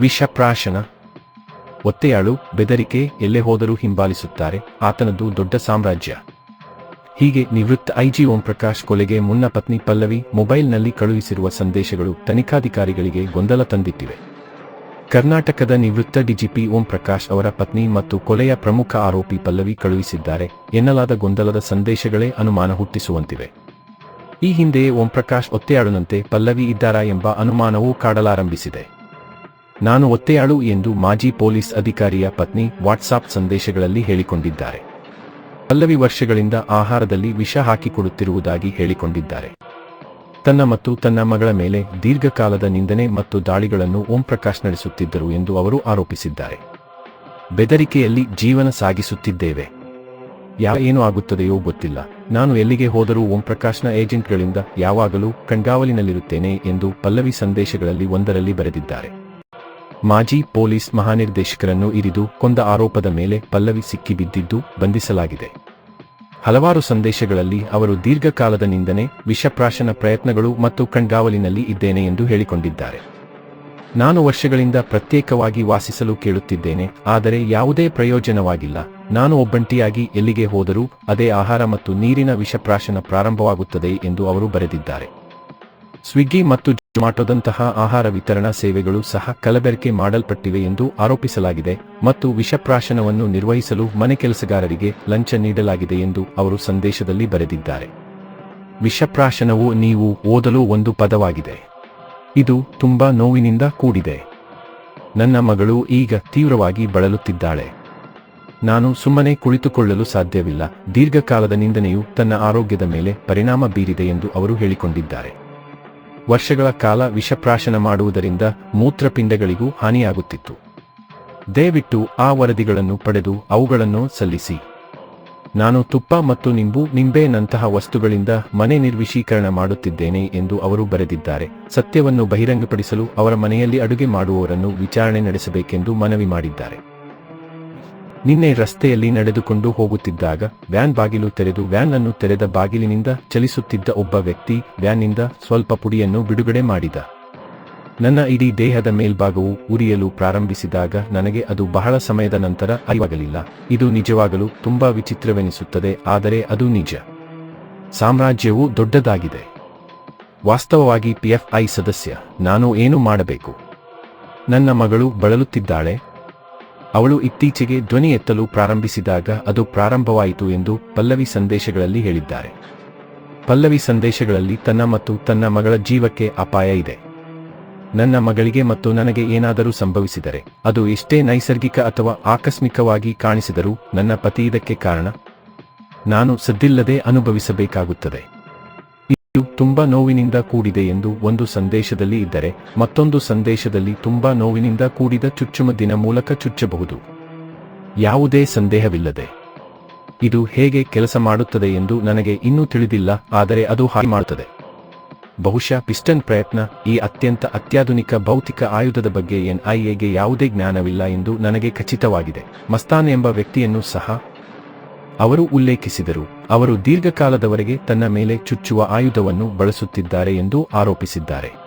ವಿಷಪ್ರಾಶನ. ಒತ್ತೆಯಾಳು, ಬೆದರಿಕೆ ಎಲ್ಲೇ ಹೋದರೂ ಹಿಂಬಾಲಿಸುತ್ತಾರೆ ಆತನದ್ದು ದೊಡ್ಡ ಸಾಮ್ರಾಜ್ಯ. ಹೀಗೆ ನಿವೃತ್ತ ಐಜಿ ಓಂ ಪ್ರಕಾಶ್ ಕೊಲೆಗೆ ಮುನ್ನ ಪತ್ನಿ ಪಲ್ಲವಿ ಮೊಬೈಲ್ನಲ್ಲಿ ಕಳುಹಿಸಿರುವ ಸಂದೇಶಗಳು ತನಿಖಾಧಿಕಾರಿಗಳಿಗೆ ಗೊಂದಲ ತಂದಿಟ್ಟಿವೆ. ಕರ್ನಾಟಕದ ನಿವೃತ್ತ ಡಿಜಿಪಿ ಓಂ ಪ್ರಕಾಶ್ ಅವರ ಪತ್ನಿ ಮತ್ತು ಕೊಲೆಯ ಪ್ರಮುಖ ಆರೋಪಿ ಪಲ್ಲವಿ ಕಳುಹಿಸಿದ್ದಾರೆ ಎನ್ನಲಾದ ಗೊಂದಲದ ಸಂದೇಶಗಳೇ ಅನುಮಾನ ಹುಟ್ಟಿಸುವಂತಿವೆ. ಈ ಹಿಂದೆಯೇ ಓಂ ಪ್ರಕಾಶ್ ಒತ್ತೆಯಾಳುನಂತೆ ಪಲ್ಲವಿ ಇದ್ದಾರಾ ಎಂಬ ಅನುಮಾನವೂ ಕಾಡಲಾರಂಭಿಸಿದೆ. ನಾನು ಒತ್ತೆಯಾಳು ಎಂದು ಮಾಜಿ ಪೊಲೀಸ್ ಅಧಿಕಾರಿಯ ಪತ್ನಿ ವಾಟ್ಸಾಪ್ ಸಂದೇಶಗಳಲ್ಲಿ ಹೇಳಿಕೊಂಡಿದ್ದಾರೆ. ಪಲ್ಲವಿ ವರ್ಷಗಳಿಂದ ಆಹಾರದಲ್ಲಿ ವಿಷ ಹಾಕಿಕೊಡುತ್ತಿರುವುದಾಗಿ ಹೇಳಿಕೊಂಡಿದ್ದಾರೆ. ತನ್ನ ಮತ್ತು ತನ್ನ ಮಗಳ ಮೇಲೆ ದೀರ್ಘಕಾಲದ ನಿಂದನೆ ಮತ್ತು ದಾಳಿಗಳನ್ನು ಓಂಪ್ರಕಾಶ್ ನಡೆಸುತ್ತಿದ್ದರು ಎಂದು ಅವರು ಆರೋಪಿಸಿದ್ದಾರೆ. ಬೆದರಿಕೆಯಲ್ಲಿ ಜೀವನ ಸಾಗಿಸುತ್ತಿದ್ದೇವೆ. ಯಾವ ಏನು ಆಗುತ್ತದೆಯೋ ಗೊತ್ತಿಲ್ಲ. ನಾನು ಎಲ್ಲಿಗೆ ಹೋದರೂ ಓಂಪ್ರಕಾಶ್ನ ಏಜೆಂಟ್ಗಳಿಂದ ಯಾವಾಗಲೂ ಕಣ್ಗಾವಲಿನಲ್ಲಿರುತ್ತೇನೆ ಎಂದು ಪಲ್ಲವಿ ಸಂದೇಶಗಳಲ್ಲಿ ಒಂದರಲ್ಲಿ ಬರೆದಿದ್ದಾರೆ. ಮಾಜಿ ಪೊಲೀಸ್ ಮಹಾನಿರ್ದೇಶಕರನ್ನು ಇರಿದು ಕೊಂದ ಆರೋಪದ ಮೇಲೆ ಪಲ್ಲವಿ ಸಿಕ್ಕಿಬಿದ್ದಿದ್ದು ಬಂಧಿಸಲಾಗಿದೆ. ಹಲವಾರು ಸಂದೇಶಗಳಲ್ಲಿ ಅವರು ದೀರ್ಘಕಾಲದ ನಿಂದನೆ, ವಿಷಪ್ರಾಶನ ಪ್ರಯತ್ನಗಳು ಮತ್ತು ಕಣ್ಗಾವಲಿನಲ್ಲಿ ಇದ್ದೇನೆ ಎಂದು ಹೇಳಿಕೊಂಡಿದ್ದಾರೆ. ನಾನು ವರ್ಷಗಳಿಂದ ಪ್ರತ್ಯೇಕವಾಗಿ ವಾಸಿಸಲು ಕೇಳುತ್ತಿದ್ದೇನೆ, ಆದರೆ ಯಾವುದೇ ಪ್ರಯೋಜನವಾಗಿಲ್ಲ. ನಾನು ಒಬ್ಬಂಟಿಯಾಗಿ ಎಲ್ಲಿಗೆ ಹೋದರೂ ಅದೇ ಆಹಾರ ಮತ್ತು ನೀರಿನ ವಿಷಪ್ರಾಶನ ಪ್ರಾರಂಭವಾಗುತ್ತದೆ ಎಂದು ಅವರು ಬರೆದಿದ್ದಾರೆ. ಸ್ವಿಗ್ಗಿ ಮತ್ತು ಜೊಮಾಟೊದಂತಹ ಆಹಾರ ವಿತರಣಾ ಸೇವೆಗಳು ಸಹ ಕಲಬೆರಕೆ ಮಾಡಲ್ಪಟ್ಟಿವೆ ಎಂದು ಆರೋಪಿಸಲಾಗಿದೆ ಮತ್ತು ವಿಷಪ್ರಾಶನವನ್ನು ನಿರ್ವಹಿಸಲು ಮನೆ ಕೆಲಸಗಾರರಿಗೆ ಲಂಚ ನೀಡಲಾಗಿದೆ ಎಂದು ಅವರು ಸಂದೇಶದಲ್ಲಿ ಬರೆದಿದ್ದಾರೆ. ವಿಷಪ್ರಾಶನವು ನೀವು ಓದಲು ಒಂದು ಪದವಾಗಿದೆ. ಇದು ತುಂಬಾ ನೋವಿನಿಂದ ಕೂಡಿದೆ. ನನ್ನ ಮಗಳು ಈಗ ತೀವ್ರವಾಗಿ ಬಳಲುತ್ತಿದ್ದಾಳೆ. ನಾನು ಸುಮ್ಮನೆ ಕುಳಿತುಕೊಳ್ಳಲು ಸಾಧ್ಯವಿಲ್ಲ. ದೀರ್ಘಕಾಲದ ನಿಂದನೆಯು ತನ್ನ ಆರೋಗ್ಯದ ಮೇಲೆ ಪರಿಣಾಮ ಬೀರಿದೆ ಎಂದು ಅವರು ಹೇಳಿಕೊಂಡಿದ್ದಾರೆ. ವರ್ಷಗಳ ಕಾಲ ವಿಷಪ್ರಾಶನ ಮಾಡುವುದರಿಂದ ಮೂತ್ರಪಿಂಡಗಳಿಗೂ ಹಾನಿಯಾಗುತ್ತಿತ್ತು. ದಯವಿಟ್ಟು ಆ ವರದಿಗಳನ್ನು ಪಡೆದು ಅವುಗಳನ್ನು ಸಲ್ಲಿಸಿ. ನಾನು ತುಪ್ಪ ಮತ್ತು ನಿಂಬು ನಿಂಬೆನಂತಹ ವಸ್ತುಗಳಿಂದ ಮನೆ ನಿರ್ವಿಶೀಕರಣ ಮಾಡುತ್ತಿದ್ದೇನೆ ಎಂದು ಅವರು ಬರೆದಿದ್ದಾರೆ. ಸತ್ಯವನ್ನು ಬಹಿರಂಗಪಡಿಸಲು ಅವರ ಮನೆಯಲ್ಲಿ ಅಡುಗೆ ಮಾಡುವವರನ್ನು ವಿಚಾರಣೆ ನಡೆಸಬೇಕೆಂದು ಮನವಿ ಮಾಡಿದ್ದಾರೆ. ನಿನ್ನೆ ರಸ್ತೆಯಲ್ಲಿ ನಡೆದುಕೊಂಡು ಹೋಗುತ್ತಿದ್ದಾಗ ವ್ಯಾನ್ ಬಾಗಿಲು ತೆರೆದು ವ್ಯಾನ್ ಅನ್ನು ತೆರೆದ ಬಾಗಿಲಿನಿಂದ ಚಲಿಸುತ್ತಿದ್ದ ಒಬ್ಬ ವ್ಯಕ್ತಿ ವ್ಯಾನ್ನಿಂದ ಸ್ವಲ್ಪ ಪುಡಿಯನ್ನು ಬಿಡುಗಡೆ ಮಾಡಿದ. ನನ್ನ ಇಡೀ ದೇಹದ ಮೇಲ್ಭಾಗವು ಉರಿಯಲು ಪ್ರಾರಂಭಿಸಿದಾಗ ನನಗೆ ಅದು ಬಹಳ ಸಮಯದ ನಂತರ ಅರಿವಾಗಲಿಲ್ಲ. ಇದು ನಿಜವಾಗಲು ತುಂಬಾ ವಿಚಿತ್ರವೆನಿಸುತ್ತದೆ, ಆದರೆ ಅದು ನಿಜ. ಸಾಮ್ರಾಜ್ಯವು ದೊಡ್ಡದಾಗಿದೆ. ವಾಸ್ತವವಾಗಿ ಪಿಎಫ್ಐ ಸದಸ್ಯ, ನಾನು ಏನು ಮಾಡಬೇಕು? ನನ್ನ ಮಗಳು ಬಳಲುತ್ತಿದ್ದಾಳೆ ಅವಳು ಇತ್ತೀಚೆಗೆ ಧ್ವನಿ ಎತ್ತಲು ಪ್ರಾರಂಭಿಸಿದಾಗ ಅದು ಪ್ರಾರಂಭವಾಯಿತು ಎಂದು ಪಲ್ಲವಿ ಸಂದೇಶಗಳಲ್ಲಿ ಹೇಳಿದ್ದಾರೆ. ಪಲ್ಲವಿ ಸಂದೇಶಗಳಲ್ಲಿ ತನ್ನ ಮತ್ತು ತನ್ನ ಮಗಳ ಜೀವಕ್ಕೆ ಅಪಾಯ ಇದೆ. ನನ್ನ ಮಗಳಿಗೆ ಮತ್ತು ನನಗೆ ಏನಾದರೂ ಸಂಭವಿಸಿದರೆ, ಅದು ಎಷ್ಟೇ ನೈಸರ್ಗಿಕ ಅಥವಾ ಆಕಸ್ಮಿಕವಾಗಿ ಕಾಣಿಸಿದರೂ ನನ್ನ ಪತಿ ಇದಕ್ಕೆ ಕಾರಣ. ನಾನು ಸದ್ದಿಲ್ಲದೆ ಅನುಭವಿಸಬೇಕಾಗುತ್ತದೆ. ತುಂಬಾ ನೋವಿನಿಂದ ಕೂಡಿದೆ ಎಂದು ಒಂದು ಸಂದೇಶದಲ್ಲಿ ಇದ್ದರೆ, ಮತ್ತೊಂದು ಸಂದೇಶದಲ್ಲಿ ತುಂಬಾ ನೋವಿನಿಂದ ಕೂಡಿದ ಚುಚ್ಚುಮದ್ದಿನ ಮೂಲಕ ಚುಚ್ಚಬಹುದು. ಯಾವುದೇ ಸಂದೇಹವಿಲ್ಲದೆ. ಇದು ಹೇಗೆ ಕೆಲಸ ಮಾಡುತ್ತದೆ ಎಂದು ನನಗೆ ಇನ್ನೂ ತಿಳಿದಿಲ್ಲ, ಆದರೆ ಅದು ಹಾಗೆ ಮಾಡುತ್ತದೆ. ಬಹುಶಃ ಪಿಸ್ಟನ್ ಪ್ರಯತ್ನ ಈ ಅತ್ಯಂತ ಅತ್ಯಾಧುನಿಕ ಭೌತಿಕ ಆಯುಧದ ಬಗ್ಗೆ ಎನ್ಐಎಗೆ ಯಾವುದೇ ಜ್ಞಾನವಿಲ್ಲ ಎಂದು ನನಗೆ ಖಚಿತವಾಗಿದೆ. ಮಸ್ತಾನ್ ಎಂಬ ವ್ಯಕ್ತಿಯನ್ನು ಸಹ ಅವರು ಉಲ್ಲೇಖಿಸಿದರು. ಅವರು ದೀರ್ಘಕಾಲದವರೆಗೆ ತನ್ನ ಮೇಲೆ ಚುಚ್ಚುವ ಆಯುಧವನ್ನು ಬಳಸುತ್ತಿದ್ದಾರೆ ಎಂದು ಆರೋಪಿಸಿದ್ದಾರೆ.